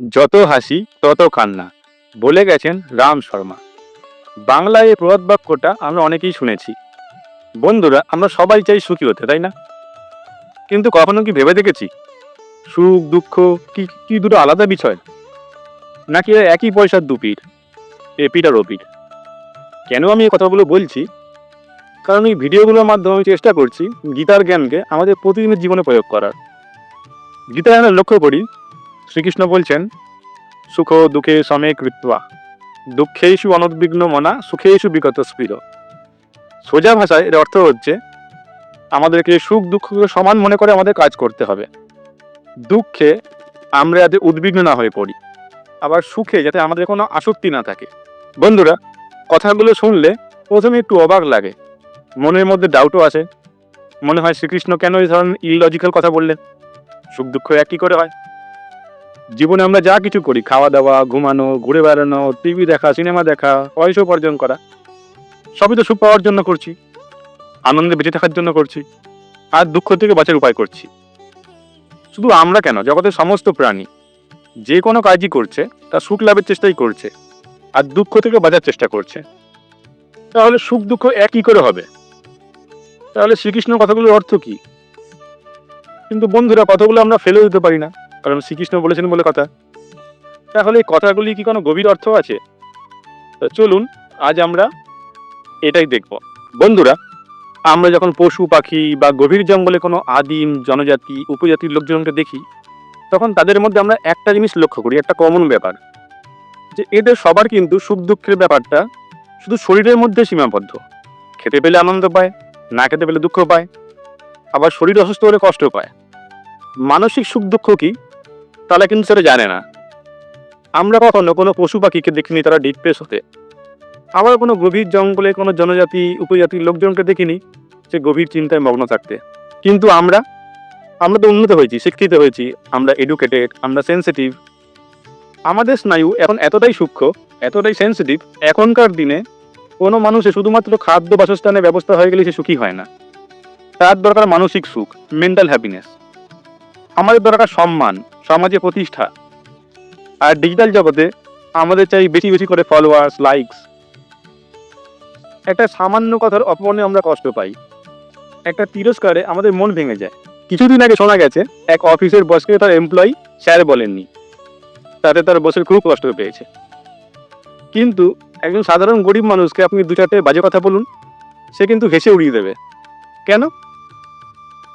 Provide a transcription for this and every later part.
যত হাসি, তত কান্না। বলে গেছেন রাম শর্মা। বাংলায় এই প্রবাদ বাক্যটা আমরা অনেকেই শুনেছি। বন্ধুরা, আমরা সবাই চাই সুখী হতে, তাই না? কিন্তু কখনো কি ভেবে দেখেছি? সুখ, দুঃখ কি কি দুটো আলাদা বিষয়? নাকি একই পয়সার দুপিঠ এপিঠ আর ওপিঠ কেন আমি এই কথাগুলো বলছি? কারণ এই ভিডিওগুলোর মাধ্যমে আমি চেষ্টা করছি গীতার জ্ঞানকে আমাদের প্রতিদিনের জীবনে প্রয়োগ করার। গীতায় আমরা লক্ষ্য করি শ্রীকৃষ্ণ বলছেন, সুখ দুঃখে সমে কৃত্বা দুঃখেষু অনুদ্বিগ্ন মনা, সুখেষু বিগত স্পৃহ সোজা ভাষায় এর অর্থ হচ্ছে, আমাদেরকে সুখ দুঃখকে সমান মনে করে আমাদের কাজ করতে হবে। দুঃখে আমরা যাতে উদ্বিগ্ন না হয়ে পড়ি, আবার সুখে যাতে আমাদের কোনো আসক্তি না থাকে। বন্ধুরা, কথাগুলো শুনলে প্রথমে একটু অবাক লাগে। মনের মধ্যে ডাউটও আসে। মনে হয় শ্রীকৃষ্ণ কেন এই ধরনের ইললজিক্যাল কথা বললেন? সুখ দুঃখ একই করে হয়? জীবনে আমরা যা কিছু করি, খাওয়া দাওয়া, ঘুমানো, ঘুরে বেড়ানো টিভি দেখা সিনেমা দেখা পয়সা উপার্জন করা, সবই তো সুখ পাওয়ার জন্য করছি, আনন্দে বেঁচে থাকার জন্য করছি, আর দুঃখ থেকে বাঁচার উপায় করছি। শুধু আমরা কেন? জগতের সমস্ত প্রাণী যে কোনো কাজই করছে তা সুখ লাভের চেষ্টাই করছে, আর দুঃখ থেকে বাঁচার চেষ্টা করছে। তাহলে সুখ দুঃখ একই করে হবে? তাহলে শ্রীকৃষ্ণ কথাগুলোর অর্থ কি? কিন্তু বন্ধুরা, কথাগুলো আমরা ফেলে দিতে পারি না। কারণ শ্রীকৃষ্ণ বলেছেন বলে কথা। তাহলে এই কথাগুলি কি কোনো গভীর অর্থ আছে? চলুন, আজ আমরা এটাই দেখব। বন্ধুরা, আমরা যখন পশু, পাখি বা গভীর জঙ্গলে কোনো আদিম, জনজাতি, উপজাতির লোকজনকে দেখি, তখন তাদের মধ্যে আমরা একটা জিনিস লক্ষ্য করি, একটা কমন ব্যাপার। যে এদের সবার কিন্তু সুখ দুঃখের ব্যাপারটা শুধু শরীরের মধ্যে সীমাবদ্ধ। খেতে পেলে আনন্দ পায়, না খেতে পেলে দুঃখ পায়, আবার শরীর অসুস্থ হলে কষ্ট পায়। মানসিক সুখ দুঃখ কি? তারা কিন্তু সেটা জানে না। আমরা কখনো কোনো পশু পাখিকে দেখিনি, তারা ডিপ্রেস হতে। আবার কোনো গভীর জঙ্গলে কোনো জনজাতি, উপজাতির লোকজনকে দেখিনি সে গভীর চিন্তায় মগ্ন থাকতে। কিন্তু আমরা আমরা তো উন্নত হয়েছি, শিক্ষিত হয়েছি, আমরা এডুকেটেড আমরা সেন্সিটিভ আমাদের স্নায়ু এখন এতটাই সূক্ষ্ম, এতটাই সেন্সিটিভ এখনকার দিনে কোনো মানুষের শুধুমাত্র খাদ্য বাসস্থানের ব্যবস্থা হয়ে গেলে সে সুখী হয় না। তার দরকার মানসিক সুখ মেন্টাল হ্যাপিনেস আমাদের দরকার সম্মান সমাজে প্রতিষ্ঠা। আর ডিজিটাল জগতে আমাদের চাই বেশি বেশি করে ফলোয়ার্স লাইকস একটা সামান্য কথার অপমানে আমরা কষ্ট পাই। একটা তিরস্কারে আমাদের মন ভেঙে যায়। কিছুদিন আগে শোনা গেছে, এক অফিসের বসকে তার এমপ্লয়ি স্যার বলেননি। তাতে তার বসের খুব কষ্ট পেয়েছে। কিন্তু একজন সাধারণ গরিব মানুষকে আপনি দু চারটে বাজে কথা বলুন, সে কিন্তু হেসে উড়িয়ে দেবে। কেন?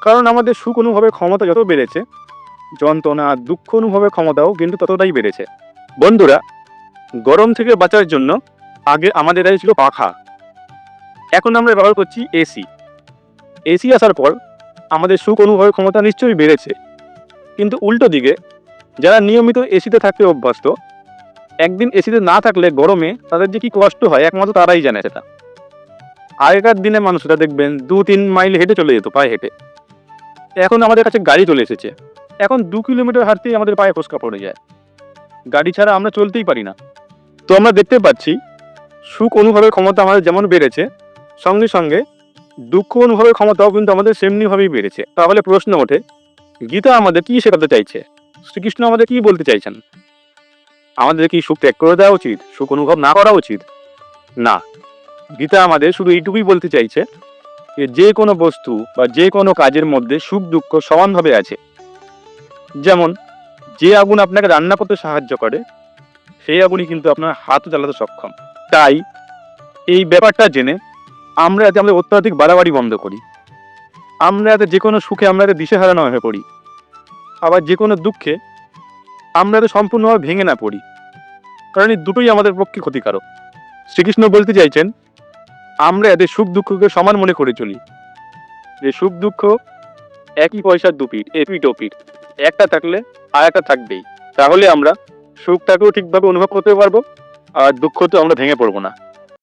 কারণ আমাদের সুখ অনুভবের ক্ষমতা যত বেড়েছে যন্ত্রণা, দুঃখ অনুভবের ক্ষমতাও কিন্তু ততটাই বেড়েছে। বন্ধুরা, গরম থেকে বাঁচার জন্য আগে আমাদের কাছে ছিল পাখা। এখন আমরা ব্যবহার করছি এসি এসি আসার পর আমাদের সুখ অনুভবের ক্ষমতা নিশ্চয়ই বেড়েছে। কিন্তু উল্টো দিকে, যারা নিয়মিত এসিতে থাকতে অভ্যস্ত, একদিন এসিতে না থাকলে গরমে তাদের যে কি কষ্ট হয়, একমাত্র তারাই জানে সেটা। আগেকার দিনে মানুষরা দেখবেন দু তিন মাইল হেঁটে চলে যেত, পায়ে হেঁটে। এখন আমাদের কাছে গাড়ি চলে এসেছে। এখন দু কিলোমিটার হাঁটতেই আমাদের পায়ে ফসকা পড়ে যায়। গাড়ি ছাড়া আমরা চলতেই পারি না। তো আমরা দেখতে পাচ্ছি, সুখ অনুভবের ক্ষমতা আমাদের যেমন বেড়েছে, সঙ্গে সঙ্গে দুঃখ অনুভবের ক্ষমতাও কিন্তু আমাদের সেমনিভাবেই বেড়েছে। তাহলে প্রশ্ন ওঠে, গীতা আমাদের কি শেখাতে চাইছে? শ্রীকৃষ্ণ আমাদের কি বলতে চাইছেন? আমাদের কি সুখ ত্যাগ করে দেওয়া উচিত? সুখ অনুভব না করা উচিত? না। গীতা আমাদের শুধু এইটুকুই বলতে চাইছে যে যে কোনো বস্তু বা যে কোনো কাজের মধ্যে সুখ দুঃখ সমানভাবে আছে। যেমন, যে আগুন আপনাকে রান্না করতে সাহায্য করে, সেই আগুনই কিন্তু আপনার হাতও জ্বালাতে সক্ষম। তাই, এই ব্যাপারটা জেনে আমরা যাতে আমাদের অত্যাধিক বাড়াবাড়ি বন্ধ করি। আমরা যাতে যে কোনো সুখে আমরা যাতে দিশেহারা না হয়ে পড়ি। আবার যে কোনো দুঃখে আমরা যাতে সম্পূর্ণভাবে ভেঙে না পড়ি। কারণ এই দুটোই আমাদের পক্ষে ক্ষতিকারক। শ্রীকৃষ্ণ বলতে চাইছেন, আমরা এদের সুখ দুঃখকে সমান মনে করে চলি। যে সুখ দুঃখ একই পয়সার দুপিঠ এপিঠ ওপিঠ একটা থাকলে আর একটা থাকবেই। তাহলে আমরা সুখটাকেও ঠিকভাবে অনুভব করতে পারব আর দুঃখ তো আমরা ভেঙে পড়ব না।